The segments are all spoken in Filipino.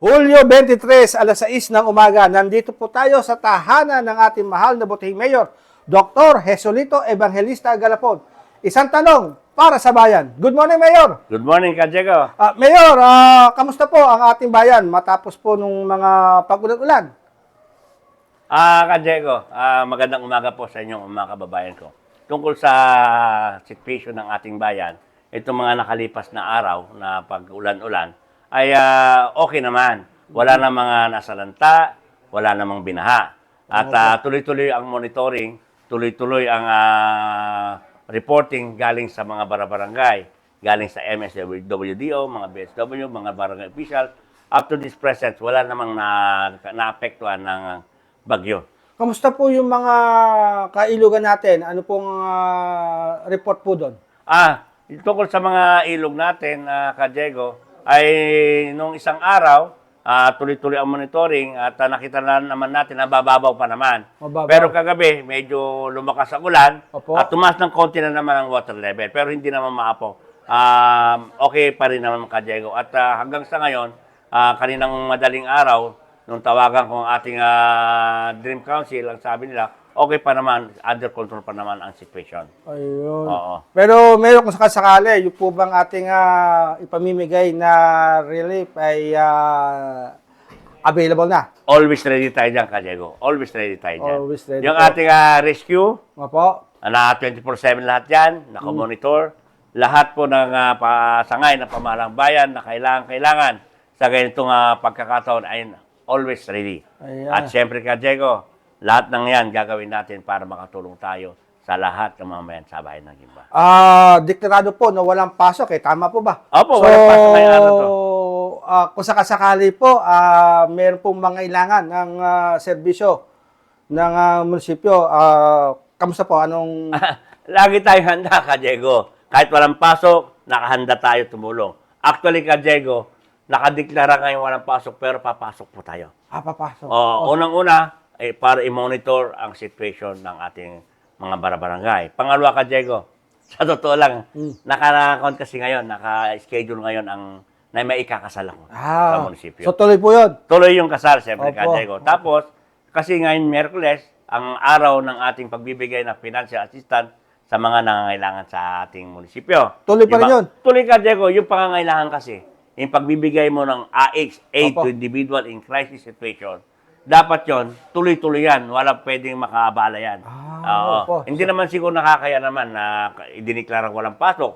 Hulyo 23, alas 6 ng umaga, nandito po tayo sa tahanan ng ating mahal na butihing mayor, Dr. Jesolito Evangelista Galapon. Isang tanong para sa bayan. Good morning, Mayor! Good morning, Kajego. Ah, Mayor, ah, kamusta po ang ating bayan matapos po nung mga pag-ulan-ulan? Ah, Kajego, ah, magandang umaga po sa inyong mga kababayan ko. Tungkol sa situation ng ating bayan, itong mga nakalipas na araw na pag-ulan-ulan, ay ah, okay naman. Wala na mga nasalanta, wala namang binaha. At ah, tuloy-tuloy ang monitoring, tuloy-tuloy ang ah, reporting galing sa mga barabarangay, galing sa MSWDO, mga BSW, mga barangay official. Up to this present, wala namang na, naapektuhan ng bagyo. Kamusta po yung mga kailugan natin? Ano pong ah, report po doon? Ah, tungkol sa mga ilog natin, uh, Kajego, ay nung isang araw, ah, tuloy-tuloy ang monitoring at ah, nakita na naman natin na bababaw pa naman. Mababaw. Pero kagabi, medyo lumakas ang ulan Opo. at tumaas ng konti na naman ang water level. Pero hindi naman maapo. Um, okay pa rin naman, Kajego. At ah, hanggang sa ngayon, ah, kaninang madaling araw, nung tawagan ko ang ating ah, Dream Council, ang sabi nila, okay pa naman, under control pa naman ang situation. Ayun. Oo. Pero meron kung sakasakali, yung po bang ating ah, ipamimigay na relief ay ah, available na? Always ready tayo dyan, Kajego. Always ready tayo dyan. Always ready Yung po. ating ah, rescue, Opo. na 24-7 lahat yan, nakamonitor. Lahat po ng ah, pasangay ng pamahalang bayan na kailangan-kailangan sa ganitong ah, pagkakataon ay always ready. Ayan. At syempre, Kajego, lahat ng yan gagawin natin para makatulong tayo sa lahat ng mga mayan sa bayan ng Gimba. Ah, deklarado po na walang pasok eh. Tama po ba? Opo, walang pasok na yung ano to. ah, kung sakasakali po, ah, meron pong mga ilangan ng ah, serbisyo ng ah, munisipyo. Ah, kamusta po? Anong... Lagi tayong handa, Kajego. Kahit walang pasok, nakahanda tayo tumulong. Actually, Kajego, nakadeklara ngayon walang pasok, pero papasok po tayo. Ah, papasok. Oh, Unang-una, eh, para i-monitor ang situation ng ating mga barabarangay. Pangalawa, Kajego, sa totoo lang, Mm. naka-count kasi ngayon, naka-schedule ngayon ang na may ikakasal ako sa Ah, munisipyo. so tuloy po yun. Tuloy yung kasal, siyempre, Opo. Kajego. Tapos, kasi ngayon, Merkules, ang araw ng ating pagbibigay ng financial assistance sa mga nangangailangan sa ating munisipyo. Tuloy pa Yung rin yun. Tuloy, Kajego, yung pangangailangan kasi, yung pagbibigay mo ng AX, Aid Opo. to Individual in Crisis Situation, dapat yon tuloy-tuloy yan. Walang pwedeng makaabala yan. Ah, Oo. opo. Hindi naman siguro nakakaya naman na idiniklara walang pasok.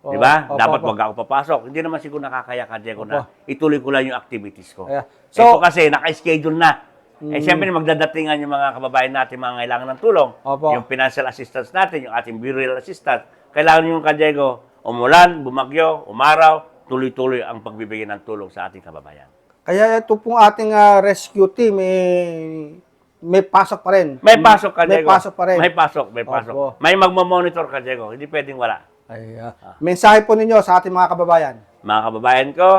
Oo, Di ba? opo, Dapat opo. wag ako papasok. Hindi naman siguro nakakaya ka, Diego, na ituloy ko lang yung activities ko. Ayan. So, So- Ito kasi, naka-schedule na. Eh, Mm. siyempre, magdadatingan yung mga kababayan natin mga kailangan ng tulong. Opo. Yung financial assistance natin, yung ating burial assistance. Kailangan yung ka, Diego, umulan, bumagyo, umaraw, tuloy-tuloy ang pagbibigay ng tulong sa ating kababayan. Kaya ito pong ating ah, rescue team, eh, may pasok pa rin. May pasok ka, May Diego. pasok pa rin. May pasok, may pasok. Opo. May magmamonitor ka, Diego. Hindi pwedeng wala. Ay, ah, mensahe po ninyo sa ating mga kababayan. Mga kababayan ko,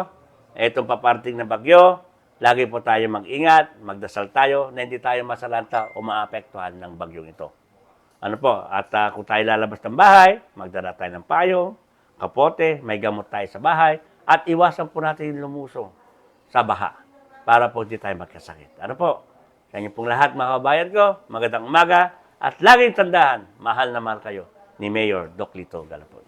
itong paparting na bagyo, lagi po tayo mag-ingat, magdasal tayo na hindi tayo masalanta o maapektuhan ng bagyong ito. Ano po, at ah, kung tayo lalabas ng bahay, magdala tayo ng payong, kapote, may gamot tayo sa bahay, at iwasan po natin yung lumusong sa baha para po hindi tayo magkasakit. Ano po, sa inyo pong lahat mga kababayan ko, magandang umaga, at laging tandaan, mahal na mahal kayo ni Mayor Doc Lito Galapon.